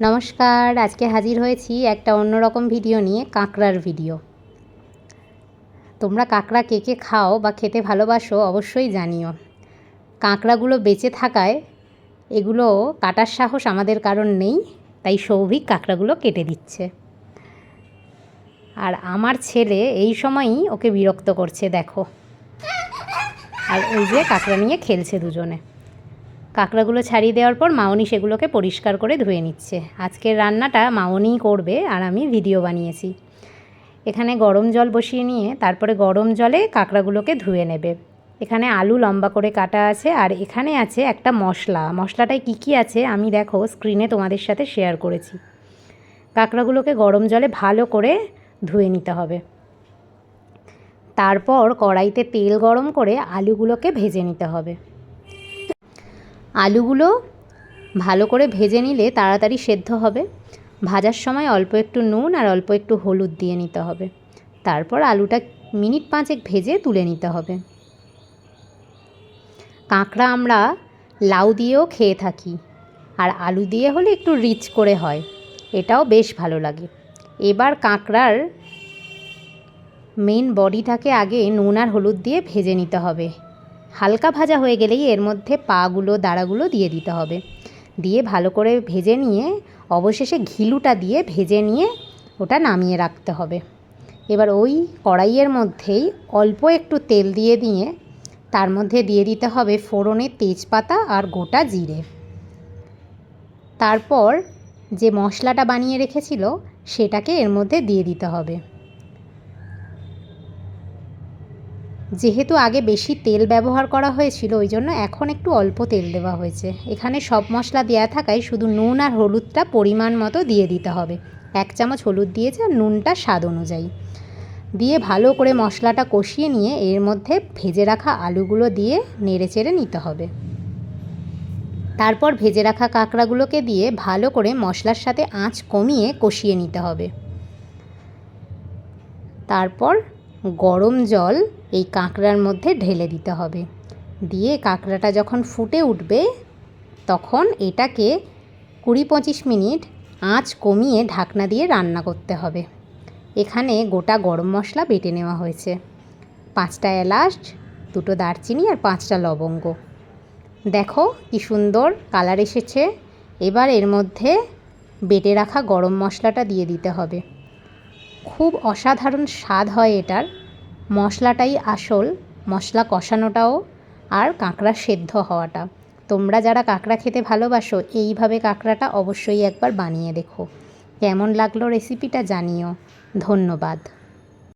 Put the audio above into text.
নমস্কার, আজকে হাজির হয়েছি একটা অন্যরকম ভিডিও নিয়ে, কাঁকড়ার ভিডিও। তোমরা কাঁকড়া কে কে খাও বা খেতে ভালোবাসো অবশ্যই জানিও। কাঁকড়াগুলো বেঁচে থাকায় এগুলো কাটার সাহস আমাদের কারণ নেই, তাই সৌভিক কাঁকড়াগুলো কেটে দিচ্ছে। আর আমার ছেলে এই সময়ই ওকে বিরক্ত করছে, দেখো। আর ওই যে কাঁকড়া নিয়ে খেলছে দুজনে। কাঁকড়াগুলো ছাড়িয়ে দেওয়ার পর মাউনি সেগুলোকে পরিষ্কার করে ধুয়ে নিচ্ছে। আজকের রান্নাটা মাউনিই করবে আর আমি ভিডিও বানিয়েছি। এখানে গরম জল বসিয়ে নিয়ে তারপরে গরম জলে কাঁকড়াগুলোকে ধুয়ে নেবে। এখানে আলু লম্বা করে কাটা আছে আর এখানে আছে একটা মশলা। মশলাটায় কী কী আছে আমি দেখো স্ক্রিনে তোমাদের সাথে শেয়ার করেছি। কাঁকড়াগুলোকে গরম জলে ভালো করে ধুয়ে নিতে হবে। তারপর কড়াইতে তেল গরম করে আলুগুলোকে ভেজে নিতে হবে। আলুগুলো ভালো করে ভেজে নিলে তাড়াতাড়ি সেদ্ধ হবে। ভাজার সময় অল্প একটু নুন আর অল্প একটু হলুদ দিয়ে নিতে হবে। তারপর আলুটা মিনিট পাঁচেক ভেজে তুলে নিতে হবে। কাঁকড়া আমরা লাউ দিয়েও খেয়ে থাকি। আর আলু দিয়ে হলে একটু রিচ করে হয়। এটাও বেশ ভালো লাগে। এবার কাঁকড়ার মেন বডিটাকে আগে নুন আর হলুদ দিয়ে ভেজে নিতে হবে। হালকা ভাজা হয়ে গেলেই এর মধ্যে পাগুলো, দাঁড়াগুলো দিয়ে দিতে হবে। দিয়ে ভালো করে ভেজে নিয়ে, অবশেষে ঘিলুটা দিয়ে ভেজে নিয়ে ওটা নামিয়ে রাখতে হবে। এবার ওই কড়াইয়ের মধ্যেই অল্প একটু তেল দিয়ে দিয়ে তার মধ্যে দিয়ে দিতে হবে ফোড়নের তেজপাতা আর গোটা জিরে। তারপর যে মশলাটা বানিয়ে রেখেছিল, সেটাকে এর মধ্যে দিয়ে দিতে হবে। যেহেতু আগে বেশি তেল ব্যবহার করা হয়েছিল ওই জন্য এখন একটু অল্প তেল দেওয়া হয়েছে। এখানে সব মশলা দেওয়া থাকায় শুধু নুন আর হলুদটা পরিমাণ মতো দিয়ে দিতে হবে। এক চামচ হলুদ দিয়েছে আর নুনটা স্বাদ অনুযায়ী। দিয়ে ভালো করে মশলাটা কষিয়ে নিয়ে এর মধ্যে ভেজে রাখা আলুগুলো দিয়ে নেড়ে চেড়ে নিতে হবে। তারপর ভেজে রাখা কাঁকড়াগুলোকে দিয়ে ভালো করে মশলার সাথে আঁচ কমিয়ে কষিয়ে নিতে হবে। তারপর গরম জল এই কাঁকড়ার মধ্যে ঢেলে দিতে হবে। দিয়ে কাঁকড়াটা যখন ফুটে উঠবে, তখন এটাকে কুড়ি পঁচিশ মিনিট আঁচ কমিয়ে ঢাকনা দিয়ে রান্না করতে হবে। এখানে গোটা গরম মশলা বেটে নেওয়া হয়েছে। পাঁচটা এলাচ, দুটো দারচিনি আর পাঁচটা লবঙ্গ। দেখো কি সুন্দর কালার এসেছে। এবার এর মধ্যে বেটে রাখা গরম মশলাটা দিয়ে দিতে হবে। খুব অসাধারণ স্বাদ হয় এটার। মশলাটাই আসল, মশলা কষানোটাও আর কাঁকড়া সেদ্ধ হওয়াটা। তোমরা যারা কাঁকড়া খেতে ভালোবাসো, এইভাবে কাঁকড়াটা অবশ্যই একবার বানিয়ে দেখো। কেমন লাগল রেসিপিটা জানিও। ধন্যবাদ।